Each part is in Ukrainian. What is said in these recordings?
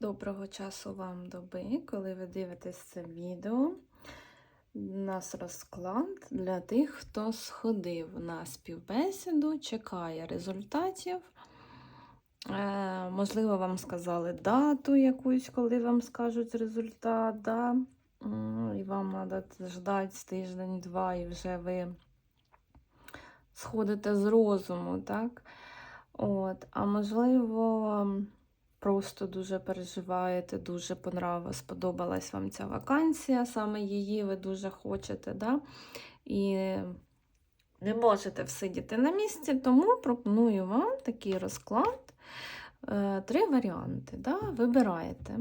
Доброго часу вам доби, коли ви дивитесь це відео. У нас розклад для тих, хто сходив на співбесіду, чекає результатів. Е, можливо, вам сказали дату якусь, коли вам скажуть результат. Да? І вам треба ждати тиждень-два, і вже ви сходите з розуму, так? От, а можливо, просто дуже переживаєте, дуже понрав- сподобалась вам ця вакансія, саме її ви дуже хочете, да? і не можете всидіти на місці, тому пропоную вам такий розклад. Е, Три варіанти. Да? Вибираєте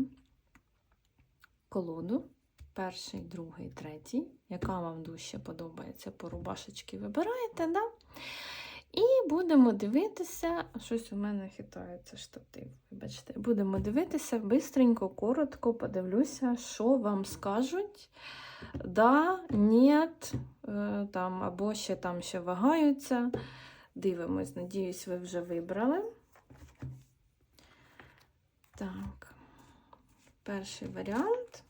колоду, перший, другий, третій, яка вам дужче подобається по рубашечки, вибираєте, да? І будемо дивитися, щось у мене хитається штатив. Вибачте, будемо дивитися бистренько, коротко, подивлюся, що вам скажуть. Да, ні, там, або ще там ще вагаються. Дивимось, надіюсь, ви вже вибрали. Так, перший варіант.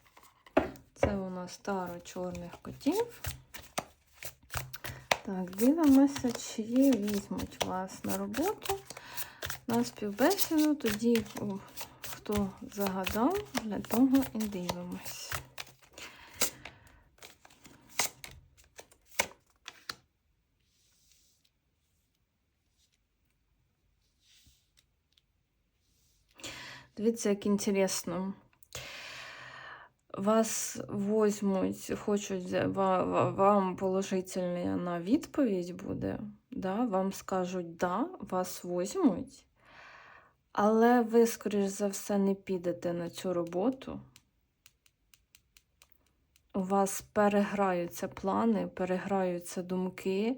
Це у нас таро чорних котів. Так, дивимося, чи візьмуть вас на роботу на співбесіду. Тоді, хто загадав, для того і дивимось. Дивіться, як інтересно. Вас возьмуть, хочуть ва- ва- вам положительна відповідь буде, да? вам скажуть да, вас возьмуть, але ви, скоріш за все, не підете на цю роботу. У вас переграються плани, переграються думки,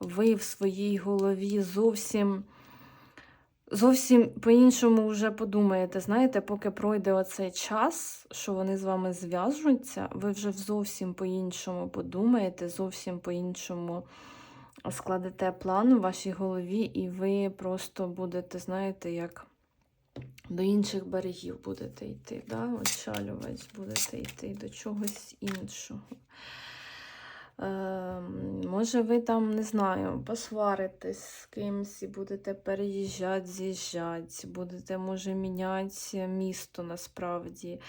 ви в своїй голові зовсім. Зовсім по-іншому вже подумаєте, знаєте, поки пройде оцей час, що вони з вами зв'яжуться, ви вже зовсім по-іншому подумаєте, зовсім по-іншому складете план у вашій голові, і ви просто будете, знаєте, як до інших берегів будете йти. да? Очалювати, будете йти до чогось іншого. Може, ви там, не знаю, посваритесь з кимсь і будете переїжджати, з'їжджати, будете, може, міняти місто насправді.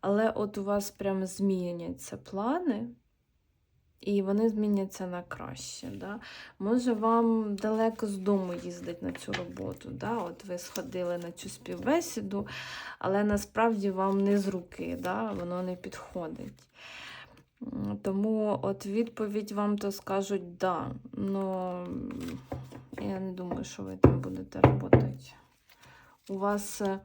Але от у вас прям зміняться плани, і вони зміняться на краще. Да? Може, вам далеко з дому їздить на цю роботу. Да? От ви сходили на цю співбесіду, але насправді вам не з руки, да? воно не підходить. Тому от відповідь вам то скажуть да. Ну я не думаю, що ви там будете працювати. У вас е,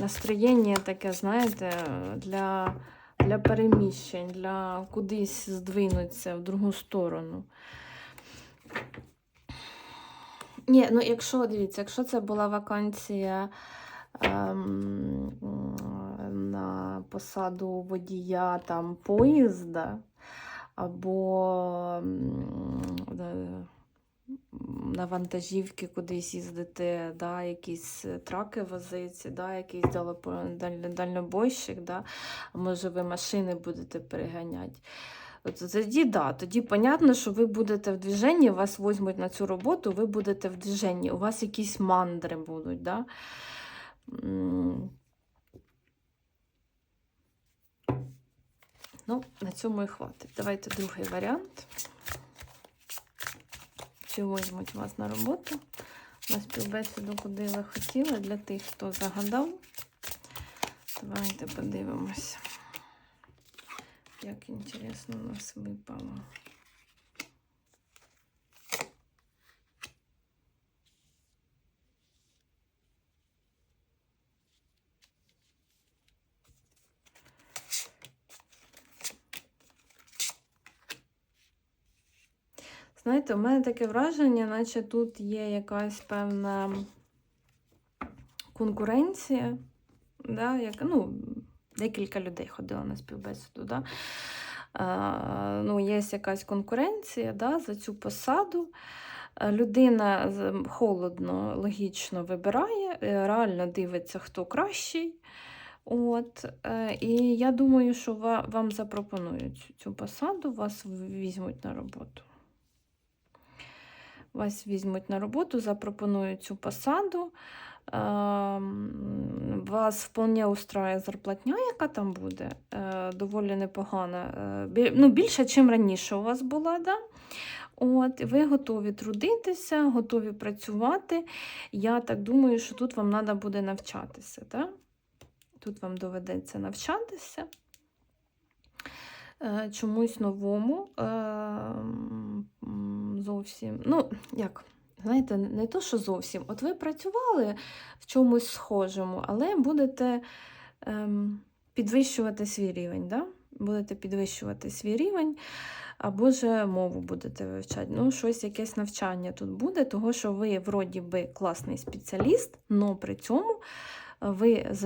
настроєння таке, знаєте, для, для переміщень, для кудись здвинутися в другу сторону. Ні, ну якщо дивіться, якщо це була вакансія ем, посаду водія там поїзда або е, на вантажівки кудись їздити, да, якісь траки возити, да, якийсь дальнобойщик, да, може ви машини будете переганяти. Тоді, да, тоді понятно, що ви будете в движенні, вас візьмуть на цю роботу, ви будете в движенні, у вас якісь мандри будуть. Да? Ну, на цьому і хватить. Давайте другий варіант. Чи візьмуть вас на роботу? На співбесіду, куди ви хотіли, для тих, хто загадав. Давайте подивимося. Як інтересно у нас випало. Знаєте, у мене таке враження, наче тут є якась певна конкуренція. Да, як, ну, декілька людей ходило на співбесіду. Да? Е, ну, є якась конкуренція да, за цю посаду. Людина холодно, логічно вибирає, е, реально дивиться, хто кращий. От, е, і я думаю, що вам запропонують цю посаду, вас візьмуть на роботу. Вас візьмуть на роботу, запропонують цю посаду. Ем, Вас вполне устрає зарплатня, яка там буде, е, доволі непогана. е, Ну, більше, ніж раніше у вас була. Да? От, ви готові трудитися, готові працювати. Я так думаю, що тут вам треба буде навчатися. Да? Тут вам доведеться навчатися е, чомусь новому. Зовсім. Ну, як, знаєте, не то, що зовсім. От ви працювали в чомусь схожому, але будете ем, підвищувати свій рівень. Да? Будете підвищувати свій рівень, або ж мову будете вивчати. Ну, щось, якесь навчання тут буде, того що ви вроді би класний спеціаліст, але при цьому ви з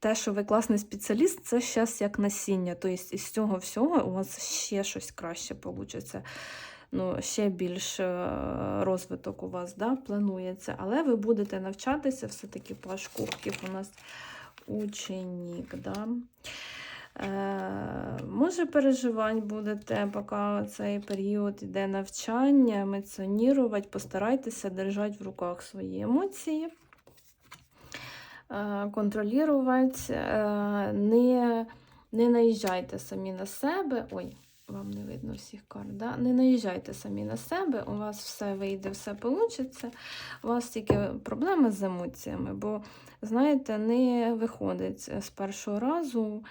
те, що ви класний спеціаліст, це зараз як насіння. Тобто із цього всього у вас ще щось краще вийде. Ну, ще більш е, розвиток у вас да, планується. Але ви будете навчатися, все-таки Паш Кубків у нас ученік. Да? Е, може, переживань будете, поки цей період іде навчання, емоціонувати, постарайтеся держати в руках свої емоції е, контролювати, е, не, не наїжджайте самі на себе. Ой, вам не видно всіх карт, да? не наїжджайте самі на себе, у вас все вийде, все вийде. У вас тільки проблеми з емоціями, бо, знаєте, не виходить з першого разу.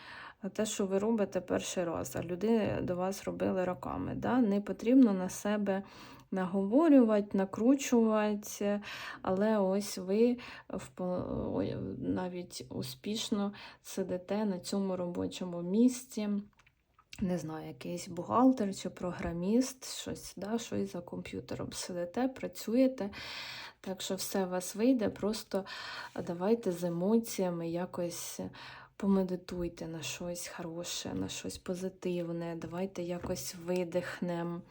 Те, що ви робите перший раз, а люди до вас робили роками. Да? Не потрібно на себе наговорювати, накручувати, але ось ви навіть успішно сидите на цьому робочому місці. Не знаю, якийсь бухгалтер чи програміст, щось, да, щось за комп'ютером сидите, працюєте. Так що все у вас вийде, просто давайте з емоціями якось помедитуйте на щось хороше, на щось позитивне. Давайте якось видихнемо,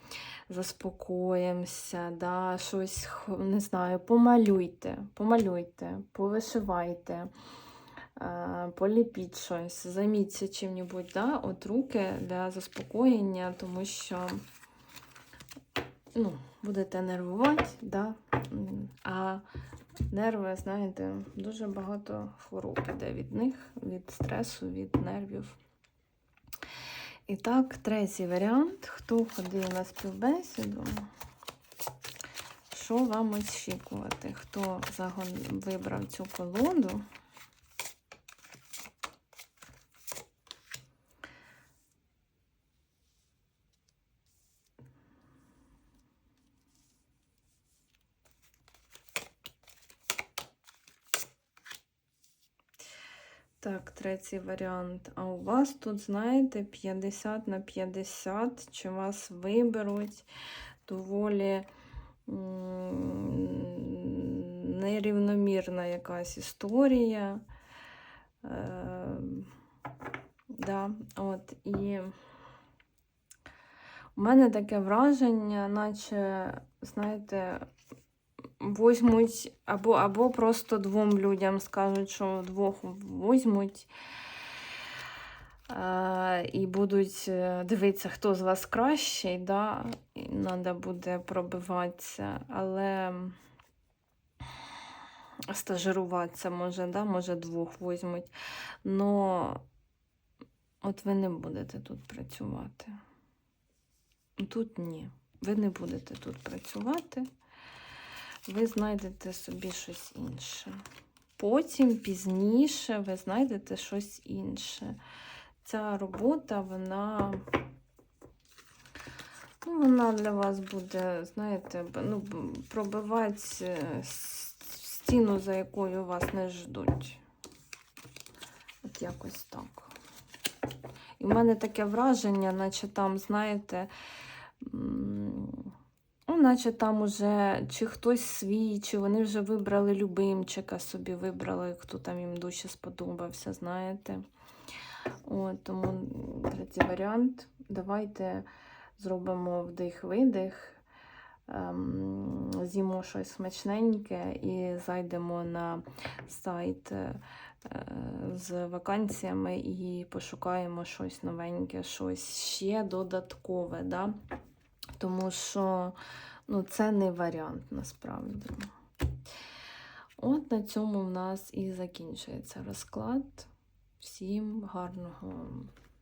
заспокоїмося, да, щось, не знаю, помалюйте, помалюйте, повишивайте. Поліпіть щось, займіться чим-небудь, да? от руки для заспокоєння, тому що ну, будете нервувати, да? а нерви, знаєте, дуже багато хвороб іде від них, від стресу, від нервів. І так, третій варіант. Хто ходив на співбесіду? Що вам очікувати? Хто вибрав цю колоду? Так, третій варіант. А у вас тут, знаєте, 50 на 50, чи вас виберуть доволі нерівномірна якась історія. Е, да, от, і у мене таке враження, наче, знаєте, возьмуть або, або просто двом людям скажуть, що двох возьмуть. е, І будуть е, дивитися, хто з вас кращий, да? і треба буде пробиватися, але стажируватися може, да? може двох возьмуть. Но от ви не будете тут працювати. Тут ні. Ви не будете тут працювати ви знайдете собі щось інше. Потім, пізніше, ви знайдете щось інше. Ця робота, вона, ну, вона для вас буде, знаєте, ну, пробивати е, стіну, за якою вас не ждуть. От якось так. І в мене таке враження, наче там, знаєте, наче там уже чи хтось свій, чи вони вже вибрали любимчика собі, вибрали, хто там їм дужче сподобався, знаєте. От, тому третій варіант. Давайте зробимо вдих-видих. ем, з'їмо щось смачненьке і зайдемо на сайт е, з вакансіями і пошукаємо щось новеньке, щось ще додаткове. Да? Тому що ну, це не варіант насправді. От на цьому в нас і закінчується розклад. Всім гарного,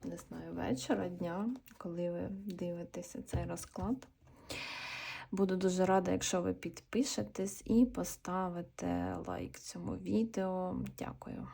не знаю, вечора, дня, коли ви дивитеся цей розклад. Буду дуже рада, якщо ви підпишетесь і поставите лайк цьому відео. Дякую.